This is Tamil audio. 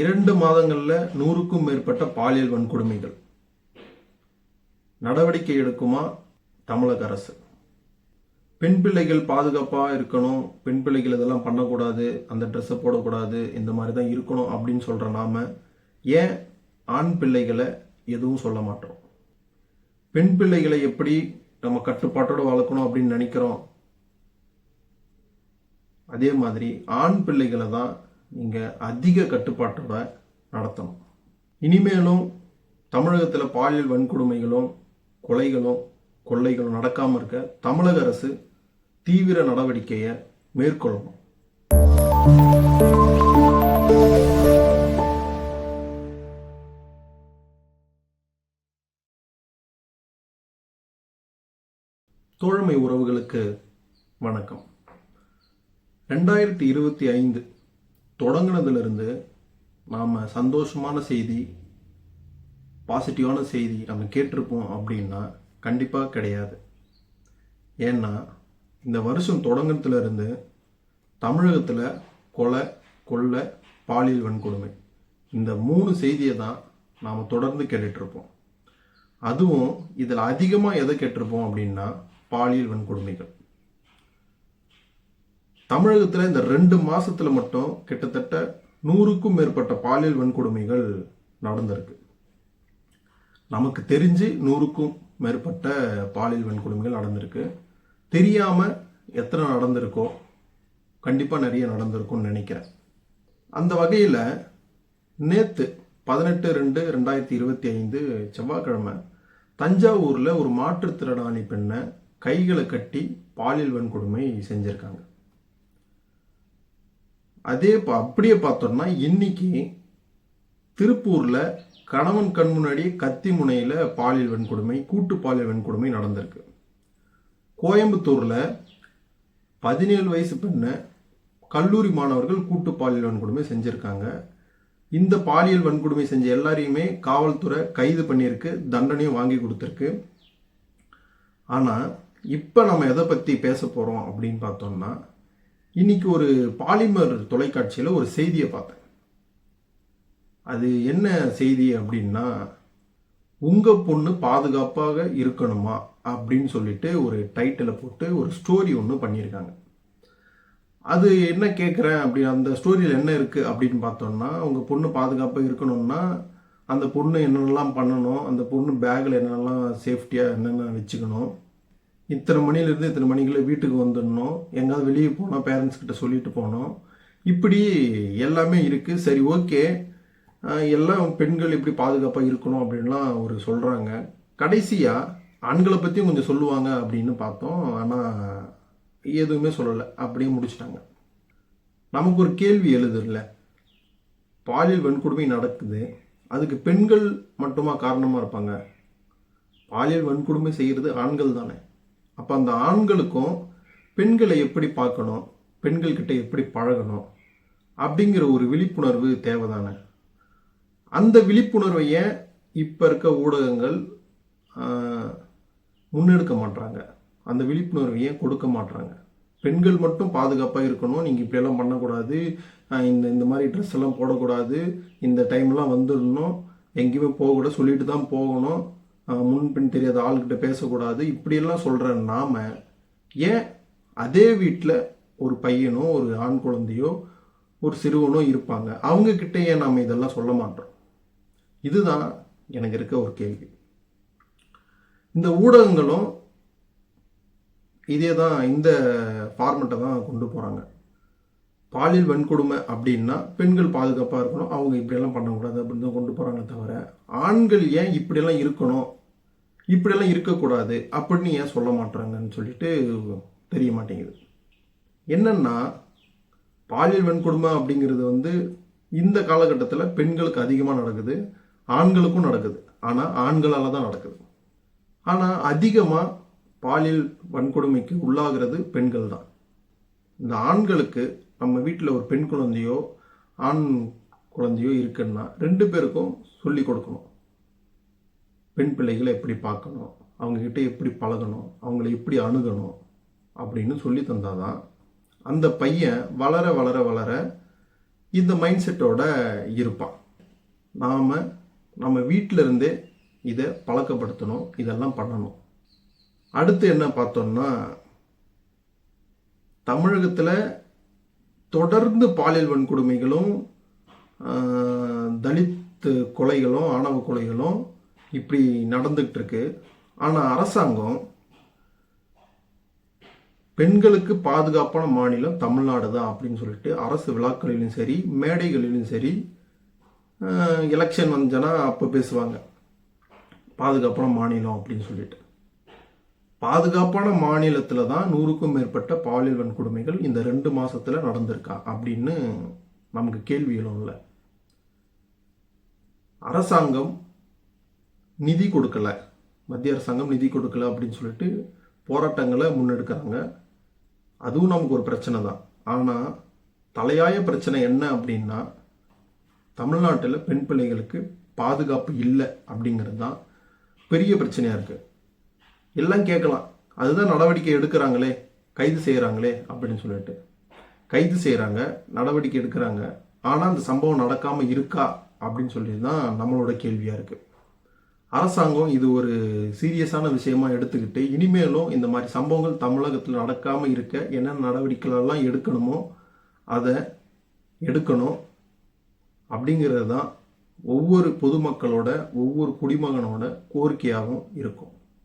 இரண்டு மாதங்களில் நூறுக்கும் மேற்பட்ட பாலியல் வன்கொடுமைகள். நடவடிக்கை எடுக்குமா? தமிழக அரசு. பெண் பிள்ளைகள் பாதுகாப்பாக இருக்கணும். பெண் பிள்ளைகள் இதெல்லாம் பண்ணக்கூடாது. அந்த ட்ரெஸ்ஸை போடக்கூடாது. இந்த மாதிரி தான் இருக்கணும் அப்படின்னு சொல்கிற நாம ஏன் ஆண் பிள்ளைகளை எதுவும் சொல்ல மாட்டோம்? பெண் பிள்ளைகளை எப்படி நம்ம கட்டுப்பாட்டோடு வளர்க்கணும் அப்படின்னு நினைக்கிறோம்? அதே மாதிரி ஆண் பிள்ளைகளை தான் நீங்கள் அதிக கட்டுப்பாட்டோட நடத்தணும். இனிமேலும் தமிழகத்தில் பாலியல் வன்கொடுமைகளும் கொலைகளும் கொள்ளைகளும் நடக்காமல் இருக்க தமிழக அரசு தீவிர நடவடிக்கையை மேற்கொள்ளணும். தோழமை உறவுகளுக்கு வணக்கம். ரெண்டாயிரத்தி இருபத்தி ஐந்து தொடங்கினதுலேருந்து நாம் சந்தோஷமான செய்தி பாசிட்டிவான செய்தி நம்ம கேட்டிருப்போம் அப்படின்னா கண்டிப்பாக கிடையாது. ஏன்னா இந்த வருஷம் தொடங்கினதுலேருந்து தமிழகத்தில் கொலை கொள்ளை பாலியல் வன்கொடுமை இந்த மூணு செய்தியை தான் நாம் தொடர்ந்து கேட்டுட்ருப்போம் அதுவும் இதில் அதிகமாக எதை கேட்டிருப்போம் அப்படின்னா பாலியல் வன்கொடுமைகள். தமிழகத்தில் இந்த ரெண்டு மாசத்துல மட்டும் கிட்டத்தட்ட நூறுக்கும் மேற்பட்ட பாலியல் வன்கொடுமைகள் நடந்திருக்கு. நமக்கு தெரிஞ்சு நூறுக்கும் மேற்பட்ட பாலியல் வன்கொடுமைகள் நடந்திருக்கு. தெரியாம எத்தனை நடந்திருக்கோ கண்டிப்பா நிறைய நடந்திருக்கும்னு நினைக்கிறேன். அந்த வகையில் நேத்து பதினெட்டு ரெண்டு ரெண்டாயிரத்தி இருபத்தி ஐந்து செவ்வாய்க்கிழமை தஞ்சாவூர்ல ஒரு மாற்றுத்திறனாளி பெண்ணை கைகளை கட்டி பாலியல் வன்கொடுமை செஞ்சிருக்காங்க. அதே பா- அப்படியே பார்த்தோம்னா இன்னைக்கு திருப்பூர்ல கணவன் கண் முன்னாடி கத்தி முனையில பாலியல் வன்கொடுமை கூட்டு பாலியல் வன்கொடுமை நடந்திருக்கு. கோயம்புத்தூர்ல பதினேழு வயசு பெண்ணை கல்லூரி மாணவர்கள் கூட்டு பாலியல் வன்கொடுமை செஞ்சுருக்காங்க. இந்த பாலியல் வன்கொடுமை செஞ்ச எல்லாரையுமே காவல்துறை கைது பண்ணியிருக்கு தண்டனையும் வாங்கி கொடுத்துருக்கு. ஆனால் இப்போ நம்ம எதை பற்றி பேச போகிறோம் அப்படின்னு பார்த்தோம்னா இன்னைக்கு ஒரு பாலிமர் தொலைக்காட்சியில் ஒரு செய்தியை பார்த்தேன். அது என்ன செய்தி அப்படின்னா உங்கள் பொண்ணு பாதுகாப்பாக இருக்கணுமா அப்படின்னு சொல்லிட்டு ஒரு டைட்டிலை போட்டு ஒரு ஸ்டோரி ஒன்று பண்ணியிருக்காங்க. அது என்ன கேட்குறேன் அப்படி அந்த ஸ்டோரியில் என்ன இருக்குது அப்படின்னு பார்த்தோம்னா உங்கள் பொண்ணு பாதுகாப்பாக இருக்கணும்னா அந்த பொண்ணு என்னென்னலாம் பண்ணணும் அந்த பொண்ணு பேக்கில் என்னென்னலாம் சேஃப்டியாக என்னென்ன வச்சுக்கணும் இத்தனை மணிலேருந்து இத்தனை மணிக்குள்ள வீட்டுக்கு வந்துடணும். எங்காவது வெளியே போனோம் பேரண்ட்ஸ் கிட்ட சொல்லிட்டு போனோம் இப்படி எல்லாமே இருக்குது சரி ஓகே எல்லாம் பெண்கள் இப்படி பாதுகாப்பாக இருக்கணும் அப்படின்லாம் ஒரு சொல்கிறாங்க கடைசியாக ஆண்களை பற்றியும் கொஞ்சம் சொல்லுவாங்க அப்படின்னு பார்த்தோம். ஆனால் எதுவுமே சொல்லலை. அப்படியே முடிச்சிட்டாங்க. நமக்கு ஒரு கேள்வி எழுதுல பாலியல் வன்கொடுமை நடக்குது. அதுக்கு பெண்கள் மட்டுமா காரணமாக இருப்பாங்க? பாலியல் வன்கொடுமை செய்கிறது ஆண்கள் தானே. அப்போ அந்த ஆண்களுக்கும் பெண்களை எப்படி பார்க்கணும்? பெண்கள்கிட்ட எப்படி பழகணும்? அப்படிங்கிற ஒரு விழிப்புணர்வு தேவைதானே? அந்த விழிப்புணர்வை ஏன் இப்போ இருக்க ஊடகங்கள் முன்னெடுக்க மாட்றாங்க? அந்த விழிப்புணர்வை ஏன் கொடுக்க மாட்றாங்க? பெண்கள் மட்டும் பாதுகாப்பாக இருக்கணும் நீங்கள் இப்படியெல்லாம் பண்ணக்கூடாது இந்த இந்த மாதிரி ட்ரெஸ் எல்லாம் போடக்கூடாது இந்த டைம்லாம் வந்துடணும் எங்கேயுமே போகக்கூடாது சொல்லிட்டு தான் போகணும். முன்பின் தெரியாத ஆள்கிட்ட பேசக்கூடாது. இப்படியெல்லாம் சொல்கிற நாம் ஏன் அதே வீட்டில் ஒரு பையனோ ஒரு ஆண் குழந்தையோ ஒரு சிறுவனோ இருப்பாங்க? அவங்கக்கிட்ட ஏன் நாம் இதெல்லாம் சொல்ல மாட்டோம்? இதுதான் எனக்கு இருக்க ஒரு கேள்வி. இந்த ஊடகங்களும் இதே தான் இந்த ஃபார்மெட்டை தான் கொண்டு போகிறாங்க பாலியல் வன்கொடுமை அப்படின்னா பெண்கள் பாதுகாப்பாக இருக்கணும். அவங்க இப்படியெல்லாம் பண்ணக்கூடாது அப்படின்னு தான் கொண்டு போகிறாங்க தவிர ஆண்கள் ஏன் இப்படியெல்லாம் இருக்கணும்? இப்படியெல்லாம் இருக்கக்கூடாது அப்படின்னு ஏன் சொல்ல மாட்றாங்கன்னு சொல்லிட்டு தெரிய மாட்டேங்குது. என்னென்னா பாலியல் வன்கொடுமை அப்படிங்கிறது வந்து இந்த காலகட்டத்தில் பெண்களுக்கு அதிகமாக நடக்குது ஆண்களுக்கும் நடக்குது. ஆனால் ஆண்களால் தான் நடக்குது. ஆனால் அதிகமாக பாலியல் வன்கொடுமைக்கு உள்ளாகிறது பெண்கள் தான். இந்த ஆண்களுக்கு நம்ம வீட்டில் ஒரு பெண் குழந்தையோ ஆண் குழந்தையோ இருக்குன்னா ரெண்டு பேருக்கும் சொல்லி கொடுக்கணும். பெண் பிள்ளைகளை எப்படி பார்க்கணும்? அவங்கக்கிட்ட எப்படி பழகணும்? அவங்கள எப்படி அணுகணும்? அப்படின்னு சொல்லி தந்தாதான் அந்த பையன் வளர வளர வளர இந்த மைண்ட் செட்டோட இருப்பான். நாம் நம்ம வீட்டிலருந்தே இதை பழக்கப்படுத்தணும் இதெல்லாம் பண்ணணும். அடுத்து என்ன பார்த்தோம்னா தமிழகத்தில் தொடர்ந்து பாலியல் வன்கொடுமைகளும் தலித்து தலித் கொலைகளும் ஆணவ கொலைகளும் இப்படி நடந்துகிட்டு இருக்கு ஆனால் அரசாங்கம் பெண்களுக்கு பாதுகாப்பான மாநிலம் தமிழ்நாடு தான் அப்படின்னு சொல்லிட்டு அரசு விழாக்களிலும் சரி மேடைகளிலும் சரி எலெக்ஷன் வந்துச்சுன்னா அப்போ பேசுவாங்க. பாதுகாப்பான மாநிலம் அப்படின்னு சொல்லிட்டு. பாதுகாப்பான மாநிலத்தில் தான் நூறுக்கும் மேற்பட்ட பாலியல் வன்கொடுமைகள் இந்த ரெண்டு மாதத்தில் நடந்திருக்கா அப்படின்னு நமக்கு கேள்வி இல்லை. அரசாங்கம் நிதி கொடுக்கல. மத்திய அரசாங்கம் நிதி கொடுக்கல அப்படின்னு சொல்லிட்டு போராட்டங்களை முன்னெடுக்கிறாங்க. அதுவும் நமக்கு ஒரு பிரச்சனை தான். ஆனால் தலையாய பிரச்சனை என்ன அப்படின்னா தமிழ்நாட்டில் பெண் பிள்ளைகளுக்கு பாதுகாப்பு இல்லை அப்படிங்கிறது தான் பெரிய பிரச்சனையாக இருக்குது எல்லாம் கேட்கலாம். அதுதான் நடவடிக்கை எடுக்கிறாங்களே கைது செய்கிறாங்களே அப்படின்னு சொல்லிட்டு. கைது செய்கிறாங்க நடவடிக்கை எடுக்கிறாங்க. ஆனால் அந்த சம்பவம் நடக்காமல் இருக்கா அப்படின்னு சொல்லி தான் நம்மளோட கேள்வியாக இருக்குது அரசாங்கம் இது ஒரு சீரியஸான விஷயமா எடுத்துக்கிட்டு இனிமேலும் இந்த மாதிரி சம்பவங்கள் தமிழகத்தில் நடக்காமல் இருக்க என்னென்ன நடவடிக்கைகளெல்லாம் எடுக்கணுமோ அதை எடுக்கணும் அப்படிங்கிறது தான் ஒவ்வொரு பொதுமக்களோட ஒவ்வொரு குடிமகனோட கோரிக்கையாகவும் இருக்கும்.